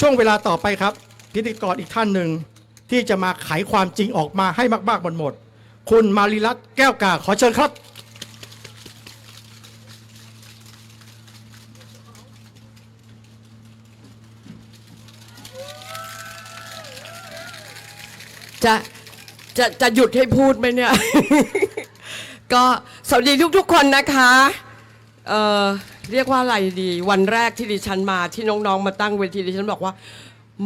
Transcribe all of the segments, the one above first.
ช่วงเวลาต่อไปครับ พิธีกรอีกท่านหนึ่งที่จะมาไขความจริงออกมาให้มากๆบนหมด คุณมาริรัตแก้วกาขอเชิญครับจะจะจะหยุดให้พูดไหมเนี่ย ก็สวัสดีทุกๆคนนะคะ เอ่อ เรียกว่าอะไรดี วันแรกที่ดิฉันมาที่น้องๆ มาตั้งเวทีดิฉันบอกว่า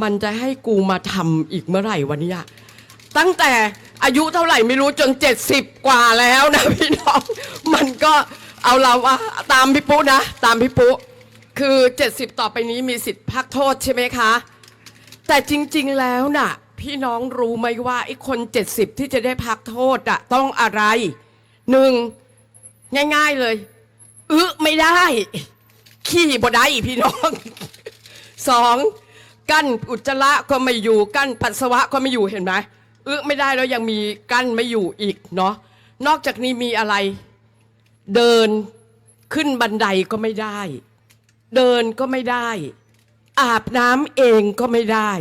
มันจะให้กูมาทำอีกเมื่อไหร่วันนี้ตั้งแต่อายุเท่าไหร่ไม่รู้จน 70 กว่าแล้วนะพี่น้อง มันก็เอาเราว่าตามพี่ปุ๊นะ ตามพี่ปุ๊คือ 70 ต่อไปนี้มีสิทธิ์พักโทษใช่ไหมคะ แต่จริงๆแล้วน่ะ พี่น้องรู้ไหมว่าไอ้คน 70 ที่จะได้พักโทษอะต้องอะไรหนึ่งง่าย ๆเลย อึไม่ได้ ขี้บ่ได้พี่น้องสองกั้นอุจจาระก็ไม่อยู่กั้นปัสสาวะก็ไม่อยู่เห็นไหมอึไม่ได้แล้วยังมีกั้นไม่อยู่อีกเนาะนอกจากนี้มีอะไร เดินขึ้นบันไดก็ไม่ได้ เดินก็ไม่ได้ อาบน้ำเองก็ไม่ได้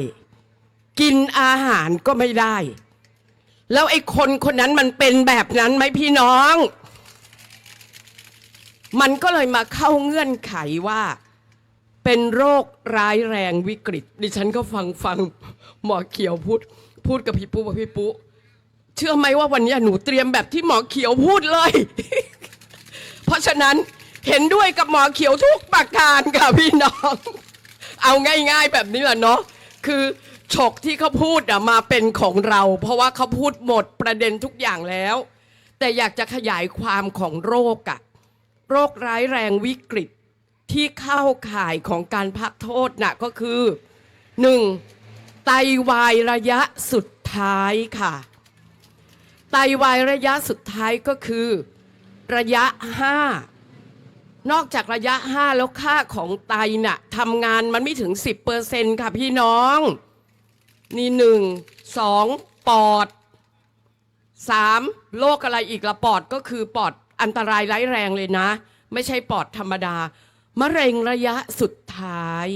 กินอาหารก็ไม่ได้ แล้วไอ้คนคนนั้นมันเป็นแบบนั้นไหมพี่น้อง มันก็เลยมาเข้าเงื่อนไขว่าเป็นโรคร้ายแรงวิกฤต ดิฉันก็ฟังฟังหมอเขียวพูด พูดกับพี่ปุ๊ว่าพี่ปุ๊เชื่อไหมว่าวันนี้หนูเตรียมแบบที่หมอเขียวพูดเลย เพราะฉะนั้นเห็นด้วยกับหมอเขียวทุกประการค่ะพี่น้อง เอาง่ายๆแบบนี้แหละเนาะคือฉกที่เขาพูดอะมาเป็นของเรา เพราะว่าเขาพูดหมดประเด็นทุกอย่างแล้ว แต่อยากจะขยายความของโรคอะ โรคร้ายแรงวิกฤตที่เข้าข่ายของการพักโทษน่ะก็คือหนึ่งไตวายระยะสุดท้ายค่ะ ไตวายระยะสุดท้ายก็คือ ระยะห้านอกจากระยะ 5 แล้วค่าของไตน่ะทำงานมันไม่ถึง 10%ค่ะพี่น้อง นี่หนึ่งสองปอดสามโรคอะไรอีกละปอดก็คือปอด อันตรายร้ายแรงเลยนะ ไม่ใช่ปอดธรรมดามะเร็งระยะสุดท้าย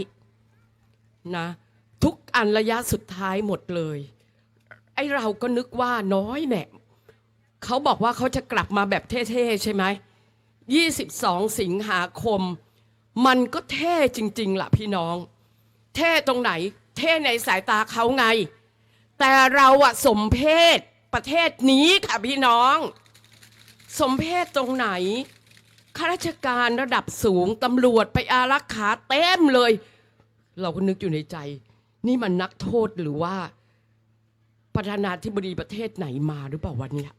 นะทุกอันระยะสุดท้ายหมดเลย ไอเราก็นึกว่าน้อยแน่เขาบอกว่าเขาจะกลับมาแบบเท่ๆใช่ไหม22สิงหาคม มันก็เท่จริง ๆล่ะพี่น้อง เท่ตรงไหน เท่ในสายตาเขาไง แต่เราอะสมเพศประเทศนี้ค่ะพี่น้อง สมเพศตรงไหนข้าราชการระดับสูงตำรวจไปอารักขาเต็มเลย เราก็นึกอยู่ในใจ นี่มันนักโทษหรือว่า ประธานาธิบดีประเทศไหนมาหรือเปล่าวันนี้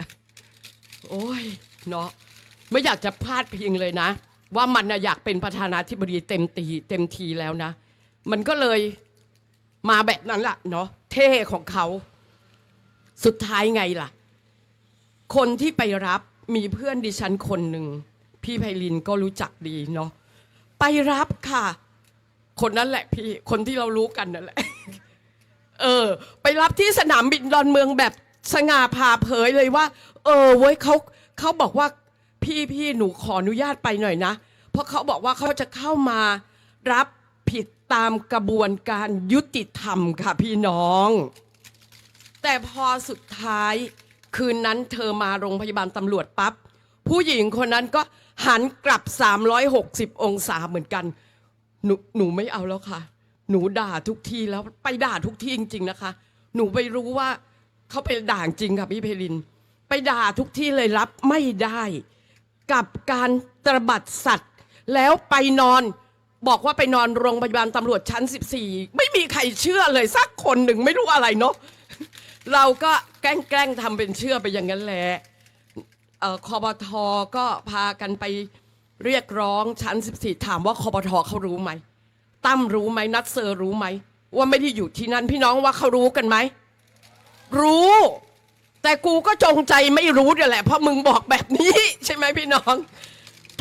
โอ้ยเนาะไม่อยากจะพลาดเพิงเลยนะ ว่ามันน่ะอยากเป็นประธานาธิบดีเต็มตีเต็มทีแล้วนะ มันก็เลยมาแบบนั้นล่ะเนาะเท่ของเขา สุดท้ายไงล่ะ คนที่ไปรับ มีเพื่อนดิฉันคนหนึ่ง พี่ไพลินก็รู้จักดีเนาะไปรับค่ะ คนนั้นแหละพี่คนที่เรารู้กันนั่นแหละ เออ ไปรับที่สนามบินดอนเมืองแบบสง่าผ่าเผยเลยว่า เออเว้ยเขาเขาบอกว่าพี่พี่หนูขออนุญาตไปหน่อยนะ เพราะเขาบอกว่าเขาจะเข้ามารับผิดตามกระบวนการยุติธรรมค่ะพี่น้อง แต่พอสุดท้าย คืนนั้นเธอมาโรงพยาบาลตำรวจปั๊บผู้หญิงคนนั้นก็หันกลับ 360 องศาเหมือนกัน หนูหนูไม่เอาแล้วค่ะ หนูด่าทุกที่แล้วไปด่าทุกที่จริง ๆ นะคะ หนูไปรู้ว่าเขาไปด่าจริงค่ะพี่เพลิน ไปด่าทุกที่เลยรับไม่ได้ กับการตระบัดสัตว์ แล้วไปนอนบอกว่าไปนอนโรงพยาบาลตำรวจชั้น 14 ไม่มีใครเชื่อเลยสักคนหนึ่งไม่รู้อะไรเนาะ เราก็แกล้งทำเป็นเชื่อไปอย่างนั้นแหละเอ่อคอบทก็พากันไปเรียกร้องชั้น 14 ถามว่าคอบทเขารู้ไหมตั้มรู้ไหมนัดเซอร์รู้ไหมว่าไม่ได้อยู่ที่นั่นพี่น้องว่าเขารู้กันไหม รู้ แต่กูก็จงใจไม่รู้เนี่ยแหละ เพราะมึงบอกแบบนี้ ใช่ไหมพี่น้อง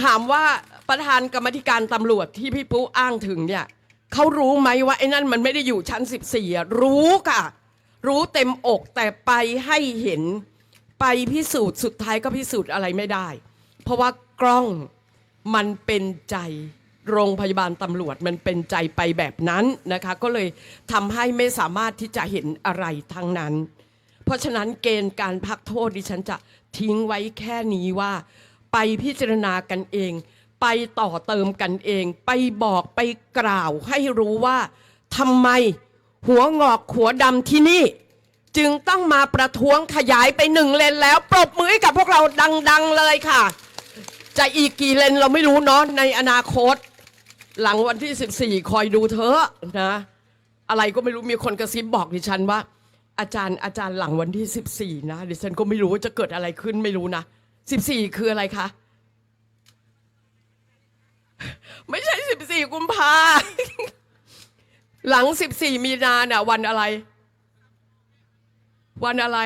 ถามว่าประธานกรรมธิการตำรวจที่พี่ปุ๊อ้างถึงเนี่ยเขารู้ไหมว่าไอ้นั่นมันไม่ได้อยู่ชั้น 14อะรู้ค่ะ รู้เต็มอกแต่ไปให้เห็นไปพิสูจน์สุดท้ายก็พิสูจน์อะไรไม่ได้ เพราะว่ากล้องมันเป็นใจโรงพยาบาลตำรวจมันเป็นใจไปแบบนั้นนะคะ ก็เลยทำให้ไม่สามารถที่จะเห็นอะไรทั้งนั้น เพราะฉะนั้นเกณฑ์การพักโทษดิฉันจะทิ้งไว้แค่นี้ว่า ไปพิจารณากันเอง ไปต่อเติมกันเอง ไปบอกไปกล่าวให้รู้ว่าทำไม หัวงอกหัวดำที่นี่ จึงต้องมาประท้วงขยายไปหนึ่งเลนแล้ว ปรบมือให้กับพวกเราดัง ๆเลยค่ะ จะอีกกี่เลนเราไม่รู้เนาะในอนาคต หลังวันที่ 14 คอยดูเถอะนะ อะไรก็ไม่รู้มีคนกระซิบบอกดิฉันว่า อาจารย์อาจารย์หลังวันที่ 14 นะดิฉันก็ไม่รู้ว่าจะเกิดอะไรขึ้นไม่รู้นะ 14 คืออะไรคะไม่ใช่ 14 กุมภา หลัง 14 มีนาเนี่ยวันอะไร วันอะไร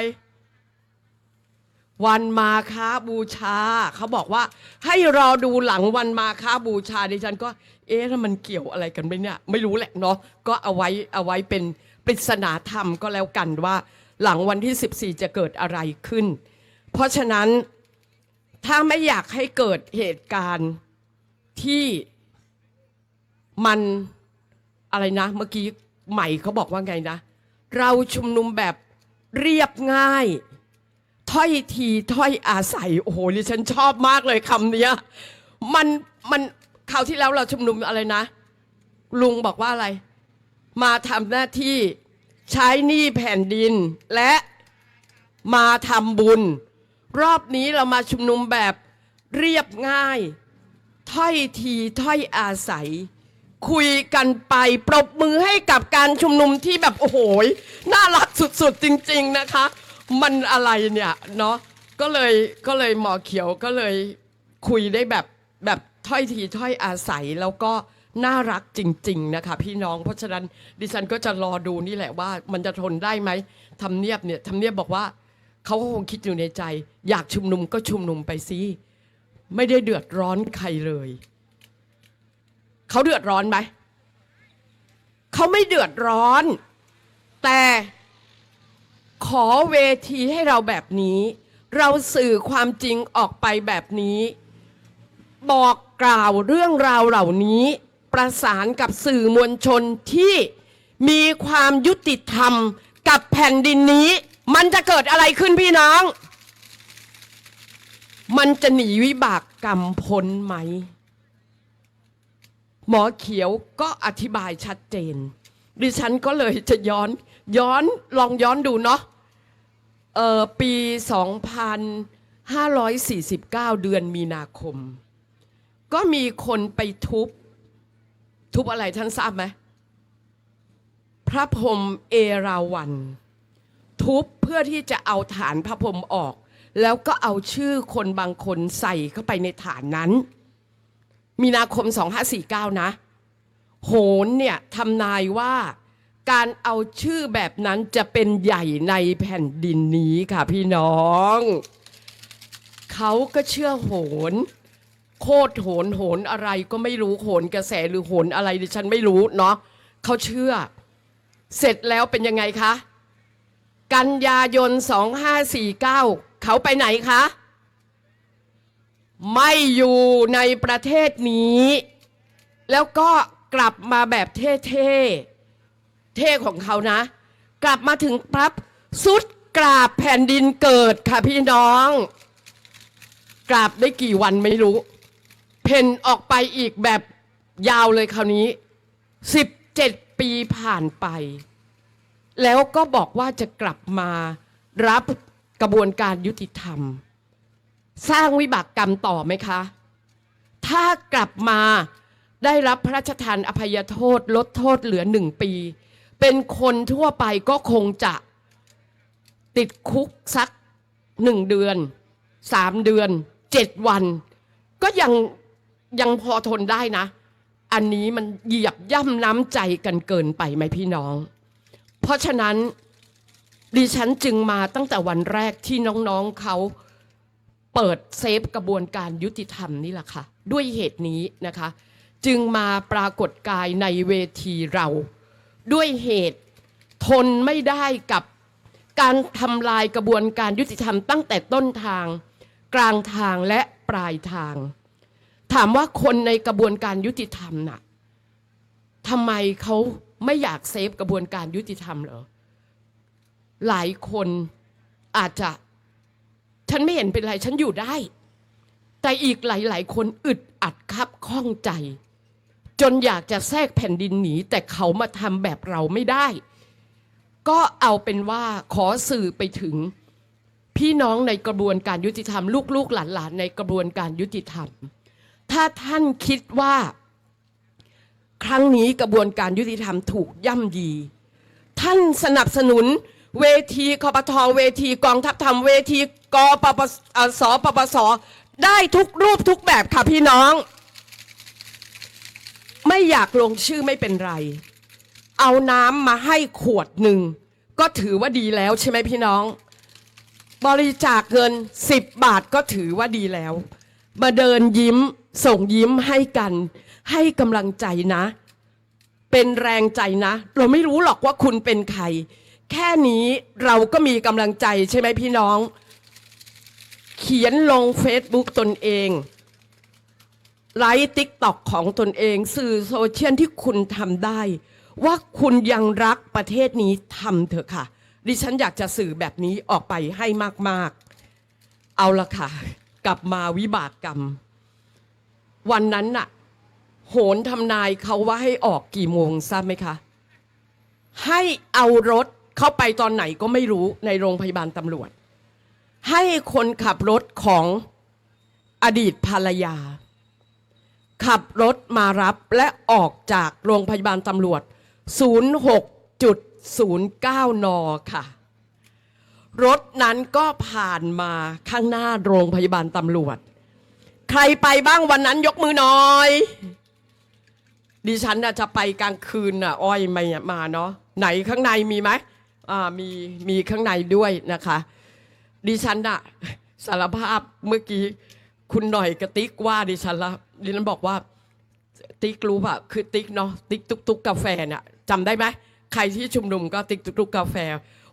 วันมาค้าบูชา เขาบอกว่า ให้รอดูหลังวันมาค้าบูชาดิฉันก็ เอ๊ะถ้ามันเกี่ยวอะไรกันไหมเนี่ย ไม่รู้แหละเนาะก็เอาไว้เอาไว้เป็นปริศนาธรรมก็แล้วกันว่า หลังวันที่ 14 จะเกิดอะไรขึ้น เพราะฉะนั้นถ้าไม่อยากให้เกิดเหตุการณ์ที่มัน อะไรนะ เมื่อกี้ใหม่เขาบอกว่าไงนะ เราชุมนุมแบบเรียบง่าย ถ้อยทีถ้อยอาศัย โอ้โหดิฉันชอบมากเลยคำเนี้ยมันมันคราวที่แล้วเราชุมนุมอะไรนะ ลุงบอกว่าอะไร มาทำหน้าที่ใช้หนี้แผ่นดินและมาทำบุญ รอบนี้เรามาชุมนุมแบบเรียบง่าย ถ้อยทีถ้อยอาศัย คุยกันไป ปรบมือให้กับการชุมนุมที่แบบโอ้โหน่ารักสุดๆจริง ๆนะคะ มันอะไรเนี่ยเนาะก็เลยก็เลยหมอเขียวก็เลยคุยได้แบบแบบถ้อยทีถ้อยอาศัยแล้วก็น่ารักจริง ๆ นะคะ พี่น้องเพราะฉะนั้นดิฉันก็จะรอดูนี่แหละว่า มันจะทนได้ไหมทำเนียบเนี่ยทำเนียบบอกว่าเขาก็คงคิดอยู่ในใจ อยากชุมนุมก็ชุมนุมไปสิไม่ได้เดือดร้อนใครเลย เขาเดือดร้อนไหมเขาไม่เดือดร้อน แต่ขอเวทีให้เราแบบนี้ เราสื่อความจริงออกไปแบบนี้ บอกกล่าวเรื่องราวเหล่านี้ประสานกับสื่อมวลชนที่มีความยุติธรรมกับแผ่นดินนี้ มันจะเกิดอะไรขึ้นพี่น้อง มันจะหนีวิบากกรรมพ้นไหม หมอเขียวก็อธิบายชัดเจน ดิฉันก็เลยจะย้อนย้อนลองย้อนดูเนาะเอ่อปี 2549 เดือนมีนาคม ก็มีคนไปทุบ ทุบอะไรท่านทราบไหมพระพรหมเอราวัณทุบเพื่อที่จะเอาฐานพระพรหมออก แล้วก็เอาชื่อคนบางคนใส่เข้าไปในฐานนั้น มีนาคม 2549 นะ โหนเนี่ยทำนายว่าการเอาชื่อแบบนั้นจะเป็นใหญ่ในแผ่นดินนี้ค่ะพี่น้อง เขาก็เชื่อโหน โคตรโหนโหนอะไรก็ไม่รู้โหนกระแสหรือโหนอะไรดิฉันไม่รู้เนาะเขาเชื่อ เสร็จแล้วเป็นยังไงคะ กันยายน 2549 เขาไปไหนคะ ไม่อยู่ในประเทศนี้ แล้วก็กลับมาแบบเท่ๆ เท่ของเขานะ กลับมาถึงปั๊บสุดกราบแผ่นดินเกิดค่ะพี่น้อง กราบได้กี่วันไม่รู้ เพ่นออกไปอีกแบบยาวเลยคราวนี้ 17 ปีผ่านไป แล้วก็บอกว่าจะกลับมารับกระบวนการยุติธรรม สร้างวิบากกรรมต่อไหมคะ ถ้ากลับมาได้รับพระราชทานอภัยโทษลดโทษเหลือหนึ่งปี เป็นคนทั่วไปก็คงจะติดคุกสักหนึ่งเดือนสามเดือนเจ็ดวัน ก็ยังยังพอทนได้นะ อันนี้มันเหยียบย่ำน้ำใจกันเกินไปไหมพี่น้อง เพราะฉะนั้นดิฉันจึงมาตั้งแต่วันแรกที่น้องๆเขา เปิดเซฟกระบวนการยุติธรรมนี่แหละค่ะ ด้วยเหตุนี้นะคะ จึงมาปรากฏกายในเวทีเรา ด้วยเหตุทนไม่ได้กับการทำลายกระบวนการยุติธรรมตั้งแต่ต้นทาง กลางทางและปลายทาง ถามว่าคนในกระบวนการยุติธรรมน่ะทำไมเขาไม่อยากเซฟกระบวนการยุติธรรมเหรอหลายคนอาจจะ ฉันไม่เห็นเป็นไร ฉันอยู่ได้ แต่อีกหลาย ๆ คนอึดอัดคับข้องใจ จนอยากจะแทรกแผ่นดินหนี แต่เขามาทำแบบเราไม่ได้ ก็เอาเป็นว่าขอสื่อไปถึง พี่น้องในกระบวนการยุติธรรม ลูก ๆ หลาน ๆ ในกระบวนการยุติธรรม ถ้าท่านคิดว่า ครั้งนี้กระบวนการยุติธรรมถูกย่ำยี ท่านสนับสนุน เวทีคอปทอเวทีกองทัพธรรมเวทีกปปสเอ่อสปปสได้ทุกรูปทุกแบบค่ะพี่น้อง ไม่อยากลงชื่อไม่เป็นไร เอาน้ำมาให้ขวดหนึ่ง ก็ถือว่าดีแล้วใช่ไหมพี่น้อง บริจาคเงิน 10 บาทก็ถือว่าดีแล้ว มาเดินยิ้มส่งยิ้มให้กัน ให้กำลังใจนะ เป็นแรงใจนะ เราไม่รู้หรอกว่าคุณเป็นใคร แค่นี้เราก็มีกำลังใจใช่ไหมพี่น้อง เขียนลง Facebook ตนเองไลฟ์ติ๊กต็อกของตนเอง สื่อโซเชียลที่คุณทำได้ ว่าคุณยังรักประเทศนี้ทำเถอะค่ะ ดิฉันอยากจะสื่อแบบนี้ออกไปให้มาก ๆ เอาละค่ะ กลับมาวิบากกรรม วันนั้นน่ะ โหนทำนายเขาว่าให้ออกกี่โมงทราบไหมคะ ให้เอารถ เข้าไปตอนไหนก็ไม่รู้ในโรงพยาบาลตำรวจ ให้คนขับรถของอดีตภรรยา ขับรถมารับและออกจากโรงพยาบาลตำรวจ 06.09 น ค่ะ รถนั้นก็ผ่านมาข้างหน้าโรงพยาบาลตำรวจ ใครไปบ้างวันนั้นยกมือหน่อย ดิฉันน่ะจะไปกลางคืนน่ะ อ้อยไม่มาเนาะไหนข้างในมีไหม มีมีข้างในด้วยนะคะ ดิฉันน่ะสารภาพเมื่อกี้คุณหน่อยกระติกว่าดิฉันละดิฉันบอกว่าติ๊กรู้ป่ะคือติ๊กเนาะติ๊กตุกตุกกาแฟน่ะจำได้ไหมใครที่ชุมนุมก็ติ๊กตุกตุกกาแฟ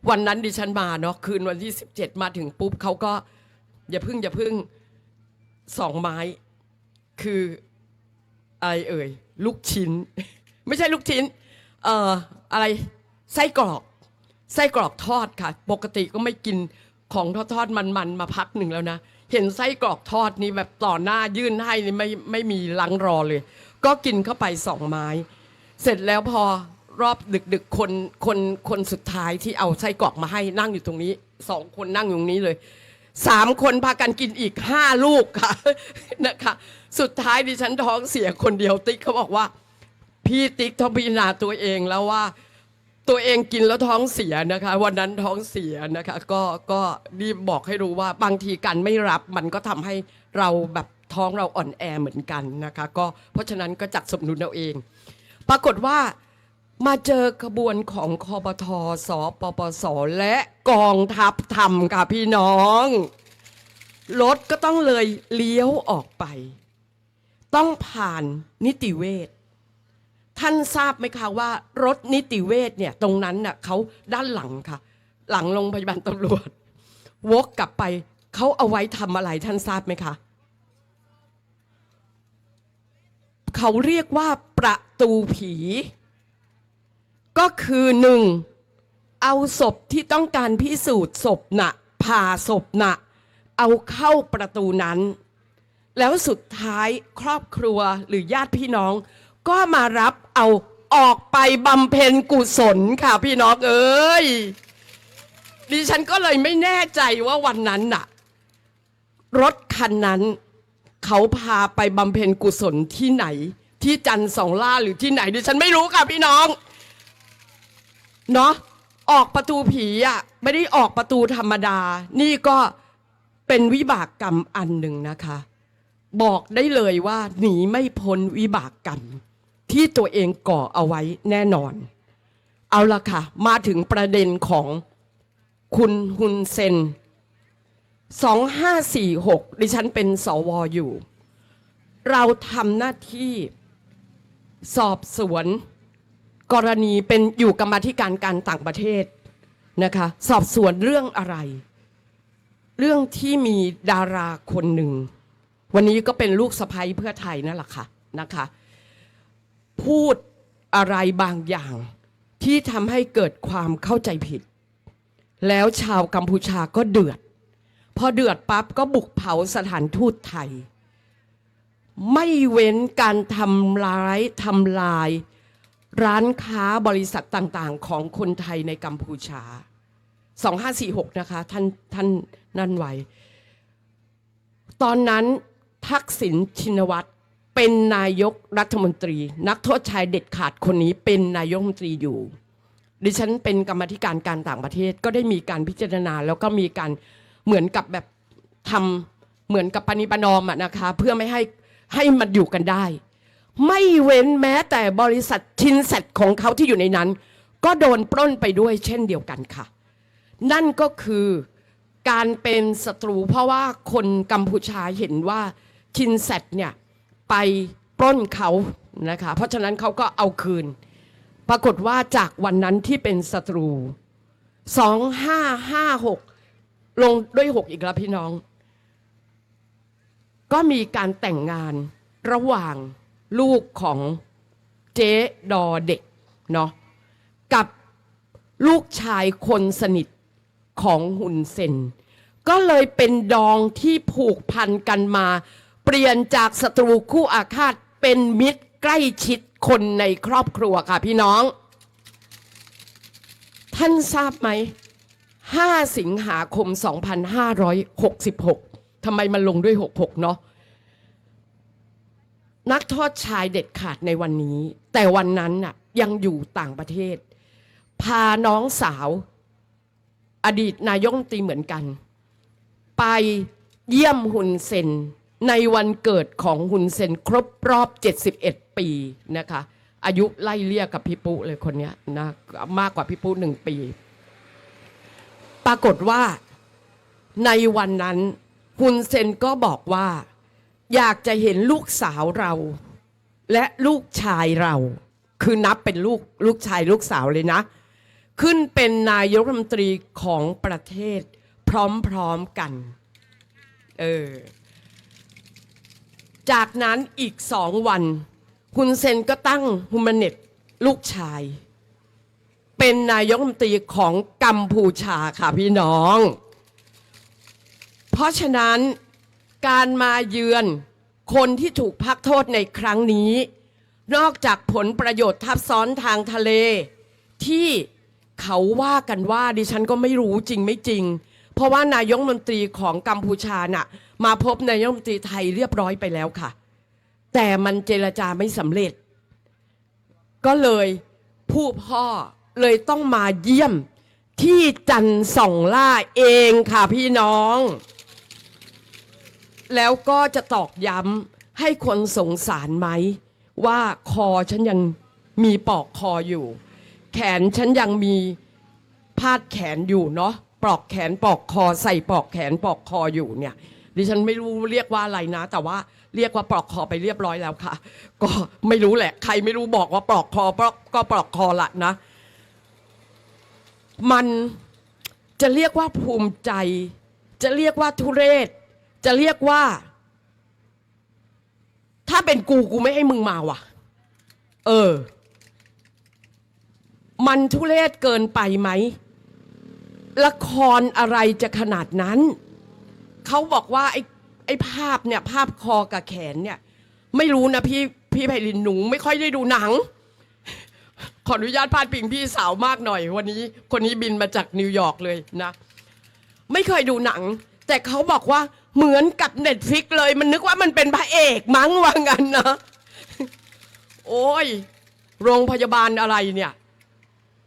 วันนั้นดิฉันมาเนาะคืนวันที่ 17 มาถึงปุ๊บเขาก็อย่าพึ่งอย่าพึ่งสองไม้ คืออะไรเอ่ยลูกชิ้น ไม่ใช่ลูกชิ้นเอ่ออะไรไส้กรอก ไส้กรอกทอดค่ะ ปกติก็ไม่กินของทอดทอดๆมันๆมาพักหนึ่งแล้วนะ เห็นไส้กรอกทอดนี่แบบต่อหน้ายื่นให้นี่ไม่ไม่มีลังรอเลย ก็กินเข้าไปสองไม้ เสร็จแล้วพอรอบดึกๆคนคนคนสุดท้ายที่เอาไส้กรอกมาให้นั่งอยู่ตรงนี้สองคนนั่งอยู่ตรงนี้เลยสามคนพากันกินอีกห้าลูกค่ะนะคะ สุดท้ายดิฉันท้องเสียคนเดียวติ๊กเขาบอกว่า พี่ติ๊กต้องพิจารณาตัวเองแล้วว่า ตัวเองกินแล้วท้องเสียนะคะ วันนั้นท้องเสียนะคะ ก็ก็รีบบอกให้รู้ว่าบางทีการไม่รับมันก็ทำให้เราแบบท้องเราอ่อนแอเหมือนกันนะคะ ก็เพราะฉะนั้นก็จัดสมดุลเอาเอง ปรากฏว่ามาเจอกระบวนของคอปทสปปส และกองทัพธรรมค่ะพี่น้อง รถก็ต้องเลยเลี้ยวออกไป ต้องผ่านนิติเวช ท่านทราบไหมคะว่ารถนิติเวชเนี่ยตรงนั้นน่ะเขาด้านหลังค่ะ หลังโรงพยาบาลตำรวจ วกกลับไปเขาเอาไว้ทำอะไรท่านทราบไหมคะเขาเรียกว่าประตูผี ก็คือหนึ่งเอาศพที่ต้องการพิสูจน์ศพน่ะผ่าศพน่ะเอาเข้าประตูนั้น แล้วสุดท้ายครอบครัวหรือญาติพี่น้อง ก็มารับเอาออกไปบำเพ็ญกุศลค่ะพี่น้องเอ้ยดิฉันก็เลยไม่แน่ใจว่าวันนั้นน่ะ รถคันนั้น เขาพาไปบำเพ็ญกุศลที่ไหน ที่จันสองล่าหรือที่ไหน ดิฉันไม่รู้ค่ะพี่น้อง เนาะออกประตูผีอะไม่ได้ออกประตูธรรมดา นี่ก็เป็นวิบากกรรมอันหนึ่งนะคะ บอกได้เลยว่าหนีไม่พ้นวิบากกรรม ที่ตัวเองก่อเอาไว้แน่นอน เอาละค่ะ มาถึงประเด็นของคุณฮุนเซน 2546 ดิฉันเป็นสวอยู่ เราทำหน้าที่สอบสวน กรณีเป็นอยู่กรรมาธิการการต่างประเทศนะคะ สอบสวนเรื่องอะไร เรื่องที่มีดาราคนหนึ่ง วันนี้ก็เป็นลูกสะใภ้เพื่อไทยนั่นแหละค่ะนะคะ พูดอะไรบางอย่าง ที่ทำให้เกิดความเข้าใจผิด แล้วชาวกัมพูชาก็เดือด พอเดือดปั๊บก็บุกเผาสถานทูตไทย ไม่เว้นการทำร้ายทำลาย ร้านค้าบริษัทต่างๆ ของคนไทยในกัมพูชา 2546 นะคะ ท่านท่านนั่นไว้ตอนนั้นทักษิณชินวัตร เป็นนายกรัฐมนตรี นักโทษชายเด็ดขาดคนนี้เป็นนายกรัฐมนตรีอยู่ ดิฉันเป็นกรรมธิการการต่างประเทศก็ได้มีการพิจารณา แล้วก็มีการเหมือนกับแบบทำเหมือนกับปณิปนอมอะนะคะ เพื่อไม่ให้ให้มันอยู่กันได้ ไม่เว้นแม้แต่บริษัทชินเซ็ตของเขาที่อยู่ในนั้น ก็โดนปล้นไปด้วยเช่นเดียวกันค่ะ นั่นก็คือการเป็นศัตรูเพราะว่าคนกัมพูชาเห็นว่าชินเซ็ตเนี่ย ไปปล้นเขานะคะเพราะฉะนั้นเขาก็เอาคืน ปรากฏว่าจากวันนั้นที่เป็นศัตรู 2556 ลงด้วยหกอีกแล้วพี่น้อง ก็มีการแต่งงานระหว่างลูกของเจ๊ดอเด็กเนาะกับลูกชายคนสนิทของหุนเซนก็เลยเป็นดองที่ผูกพันกันมา เปลี่ยนจากศัตรูคู่อาฆาตเป็นมิตรใกล้ชิดคนในครอบครัวค่ะพี่น้อง ท่านทราบไหม 5 สิงหาคม 2566 ทำไมมันลงด้วย 66 เนาะนักโทษชายเด็ดขาดในวันนี้ แต่วันนั้นน่ะยังอยู่ต่างประเทศ พาน้องสาว อดีตนายกรัฐมนตรีเหมือนกัน ไปเยี่ยมฮุนเซน ในวันเกิดของฮุนเซนครบรอบ 71 ปีนะคะ อายุไล่เลี่ยกับพี่ปุ๊เลยคนนี้นะมากกว่าพี่ปุ๊หนึ่งปี ปรากฏว่าในวันนั้นฮุนเซนก็บอกว่า อยากจะเห็นลูกสาวเรา และลูกชายเรา คือนับเป็นลูกลูกชายลูกสาวเลยนะ ขึ้นเป็นนายกรัฐมนตรีของประเทศพร้อมๆกัน เออ จากนั้นอีกสองวันฮุนเซนก็ตั้งฮุมเน็ตลูกชาย เป็นนายกรัฐมนตรีของกัมพูชาค่ะพี่น้อง เพราะฉะนั้นการมาเยือนคนที่ถูกพักโทษในครั้งนี้ นอกจากผลประโยชน์ทับซ้อนทางทะเล ที่เขาว่ากันว่าดิฉันก็ไม่รู้จริงไม่จริง เพราะว่านายกรัฐมนตรีของกัมพูชาน่ะ มาพบนายกรัฐมนตรีไทยเรียบร้อยไปแล้วค่ะ แต่มันเจรจาไม่สำเร็จ ก็เลยผู้พ่อเลยต้องมาเยี่ยมที่จันทร์ส่องล่าเองค่ะพี่น้อง แล้วก็จะตอกย้ำให้คนสงสารไหม ว่าคอฉันยังมีปอกคออยู่ แขนฉันยังมีพาดแขนอยู่เนาะปลอกแขนปลอกคอใส่ปลอกแขนปลอกคออยู่เนี่ย ดิฉันไม่รู้เรียกว่าอะไรนะ แต่ว่าเรียกว่าปลอกคอไปเรียบร้อยแล้วค่ะ ก็ไม่รู้แหละ ใครไม่รู้บอกว่าปลอกคอปลอกก็ปลอกคอละนะ มันจะเรียกว่าภูมิใจ จะเรียกว่าทุเรศ จะเรียกว่า ถ้าเป็นกูกูไม่ให้มึงมาว่ะ เออ มันทุเรศเกินไปไหมละครอะไรจะขนาดนั้น เขาบอกว่าไอ้ไอ้ภาพเนี่ยภาพคอกับแขนเนี่ย ไม่รู้นะพี่พี่ไพลินหนูไม่ค่อยได้ดูหนัง ขออนุญาตพาดพิงพี่สาวมากหน่อย วันนี้คนนี้บินมาจากนิวยอร์กเลยนะ ไม่เคยดูหนัง แต่เขาบอกว่าเหมือนกับเน็ตฟิกเลย มันนึกว่ามันเป็นพระเอกมั้งว่างั้นนะโอ้ย โรงพยาบาลอะไรเนี่ย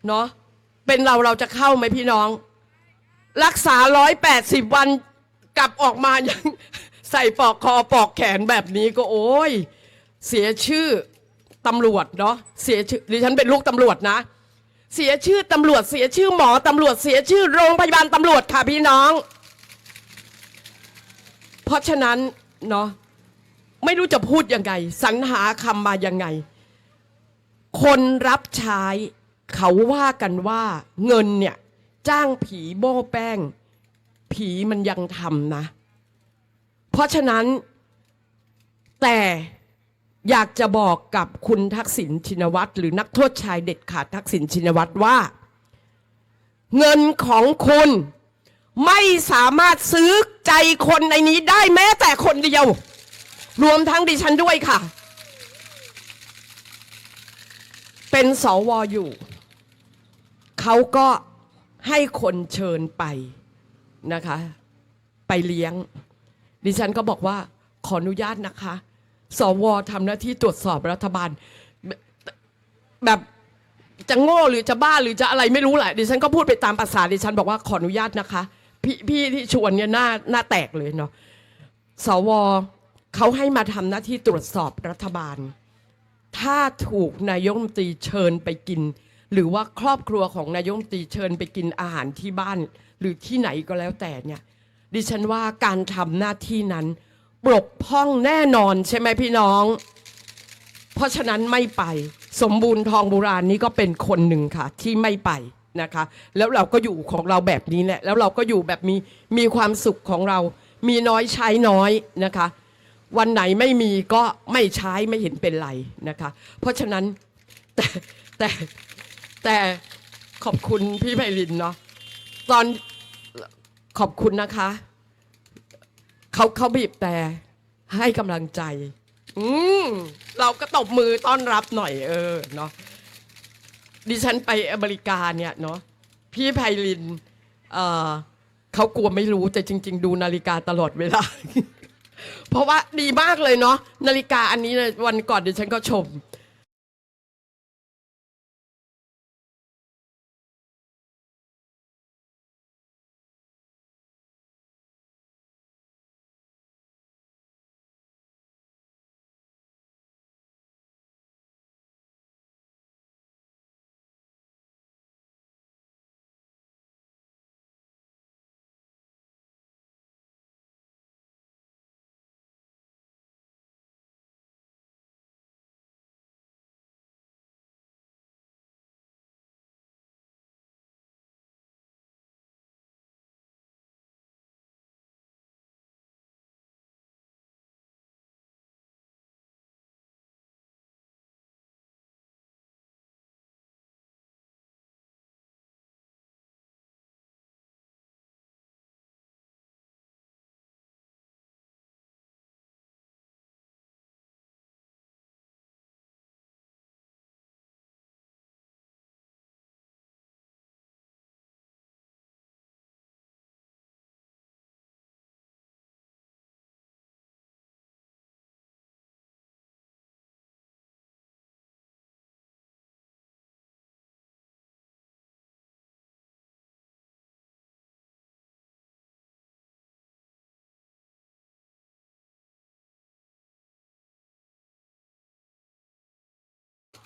เนาะเป็นเราเราจะเข้าไหมพี่น้อง รักษาร้อยแปดสิบวัน กลับออกมายังใส่ปลอกคอปลอกแขนแบบนี้ก็โอ้ย เสียชื่อตำรวจเนาะเสียชื่อดิฉันเป็นลูกตำรวจนะ เสียชื่อตำรวจ เสียชื่อหมอตำรวจ เสียชื่อโรงพยาบาลตำรวจค่ะพี่น้อง เพราะฉะนั้นเนาะไม่รู้จะพูดยังไงสรรหาคำมายังไง คนรับใช้เขาว่ากันว่าเงินเนี่ยจ้างผีโบ้แป้ง ผีมันยังทำนะ เพราะฉะนั้นแต่อยากจะบอกกับคุณทักษิณชินวัตรหรือนักโทษชายเด็ดขาดทักษิณชินวัตรว่า เงินของคุณไม่สามารถซื้อใจคนในนี้ได้แม้แต่คนเดียว รวมทั้งดิฉันด้วยค่ะ เป็นสวอยู่ เขาก็ให้คนเชิญไป นะคะ ไปเลี้ยง ดิฉันก็บอกว่าขออนุญาตนะคะ สวทำหน้าที่ตรวจสอบรัฐบาล แบบจะโง่หรือจะบ้าหรือจะอะไรไม่รู้แหละดิฉันก็พูดไปตามภาษาดิฉันบอกว่าขออนุญาตนะคะ พี่พี่ที่ชวนเนี่ยหน้าหน้าแตกเลยเนาะสวเขาให้มาทำหน้าที่ตรวจสอบรัฐบาล ถ้าถูกนายกรัฐมนตรีเชิญไปกิน หรือว่าครอบครัวของนายกรัฐมนตรีเชิญไปกินอาหารที่บ้าน หรือที่ไหนก็แล้วแต่เนี่ยดิฉันว่าการทำหน้าที่นั้นปกพร่องแน่นอนใช่ไหมพี่น้อง เพราะฉะนั้นไม่ไปสมบูรณ์ทองโบราณนี้ก็เป็นคนหนึ่งค่ะ ที่ไม่ไปนะคะ แล้วเราก็อยู่ของเราแบบนี้แหละแล้วเราก็อยู่แบบมีมีความสุขของเรา มีน้อยใช้น้อยนะคะ วันไหนไม่มีก็ไม่ใช้ไม่เห็นเป็นไรนะคะ เพราะฉะนั้นแต่แต่แต่ขอบคุณพี่ไพลินเนาะ ตอนขอบคุณนะคะ เขาเขาบีบแต่ให้กำลังใจ อืมเราก็ตบมือต้อนรับหน่อย เออเนาะดิฉันไปอเมริกาเนี่ยเนาะพี่ไพลินเออเขากลัวไม่รู้แต่จริง ๆ ดูนาฬิกาตลอดเวลา เพราะว่าดีมากเลยเนาะนาฬิกาอันนี้วันก่อนดิฉันก็ชม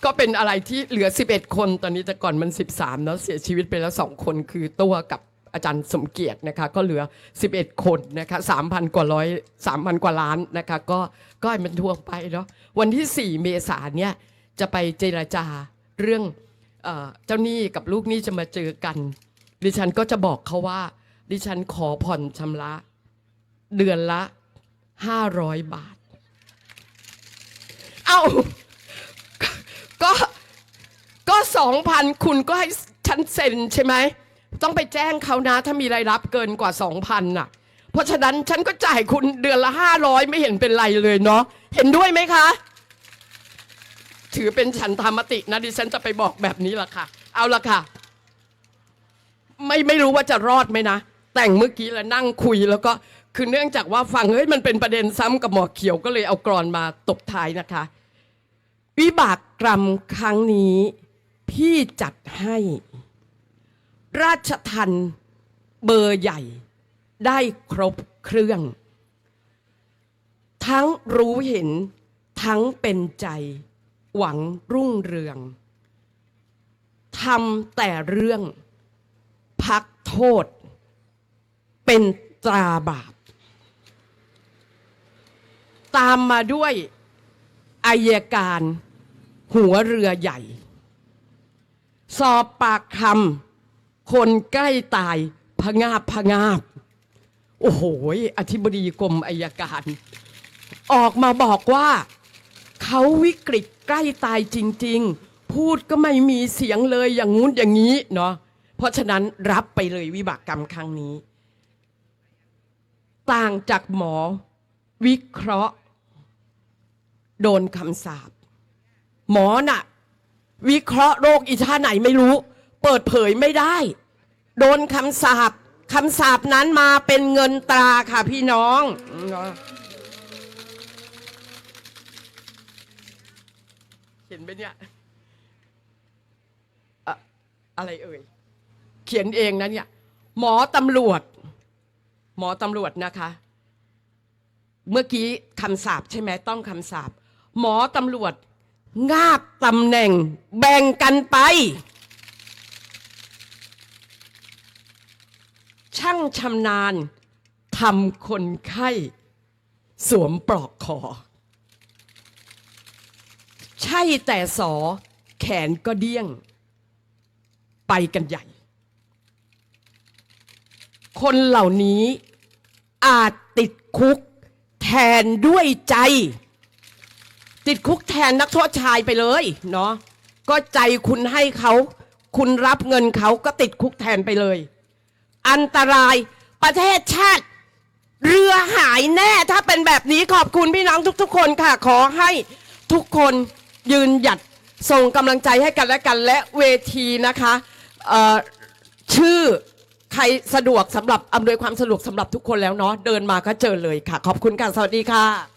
ก็เป็นอะไรที่เหลือ 11 คนตอนนี้แต่ก่อนมัน 13เนาะเสียชีวิตไปแล้ว 2 คนคือตัวกับอาจารย์สมเกียรตินะคะก็เหลือ 11 คนนะคะ3,000 กว่าร้อย3,000 กว่าล้านนะคะก็ก็ให้มันทวงไปเนาะวันที่ 4 เมษายนเนี่ยจะไปเจรจาเรื่องเจ้าหนี้กับลูกหนี้จะมาเจอกัน ดิฉันก็จะบอกเขาว่า ดิฉันขอผ่อนชำระ เดือนละ 500 บาท เอ้า ก็สองพันคุณก็ให้ฉันเซ็นใช่ไหม ต้องไปแจ้งเขานะ ถ้ามีรายรับเกินกว่าสองพันน่ะ เพราะฉะนั้นฉันก็จ่ายคุณเดือนละห้าร้อยไม่เห็นเป็นไรเลยเนาะเห็นด้วยไหมคะ ถือเป็นฉันธรรมตินะดิฉันจะไปบอกแบบนี้ละค่ะ เอาละค่ะ ไม่ไม่รู้ว่าจะรอดไหมนะ แต่งเมื่อกี้แล้วนั่งคุยแล้วก็คือเนื่องจากว่าฟังเฮ้ยมันเป็นประเด็นซ้ำกับหมอเขียวก็เลยเอากรอนมาตบท้ายนะคะ วิบากกรรมครั้งนี้ พี่จัดให้ ราชทันเบอร์ใหญ่ ได้ครบเครื่อง ทั้งรู้เห็นทั้งเป็นใจ หวังรุ่งเรืองทำแต่เรื่องพักโทษ เป็นตราบาป ตามมาด้วยอายการหัวเรือใหญ่ สอบปากคำคนใกล้ตายพะงาบพะงาบ โอ้โหอธิบดีกรมอายการ ออกมาบอกว่าเขาวิกฤตใกล้ตายจริง ๆ พูดก็ไม่มีเสียงเลยอย่างงู้นอย่างนี้เนาะเพราะฉะนั้นรับไปเลยวิบากกรรมครั้งนี้ ต่างจากหมอวิเคราะห์ โดนคำสาปหมอน่ะ วิเคราะห์โรคอีท่าไหนไม่รู้ เปิดเผยไม่ได้ โดนคำสาปคำสาปนั้นมาเป็นเงินตราค่ะพี่น้อง เห็นไหมเนี่ยอะอะไรเอ่ย เขียนเองนะเนี่ย หมอตำรวจ หมอตำรวจนะคะ เมื่อกี้คำสาปใช่ไหมต้องคำสาปหมอตำรวจ งาบตำแหน่งแบ่งกันไป ช่างชำนาญทำคนไข้ สวมปลอกคอ ใช่แต่สอแขนก็เดี้ยง ไปกันใหญ่ คนเหล่านี้อาจติดคุกแทนด้วยใจ ติดคุกแทนนักโทษชายไปเลยเนาะก็ใจคุณให้เขา คุณรับเงินเขาก็ติดคุกแทนไปเลย อันตรายประเทศชาติ เรือหายแน่ถ้าเป็นแบบนี้ขอบคุณพี่น้องทุก ๆ คนค่ะ ขอให้ทุกคนยืนหยัดส่งกำลังใจให้กันและกันและเวทีนะคะชื่อใครสะดวกสำหรับอำนวยความสะดวกสำหรับทุกคนแล้วเนาะเดินมาก็เจอเลยค่ะ ขอบคุณค่ะสวัสดีค่ะ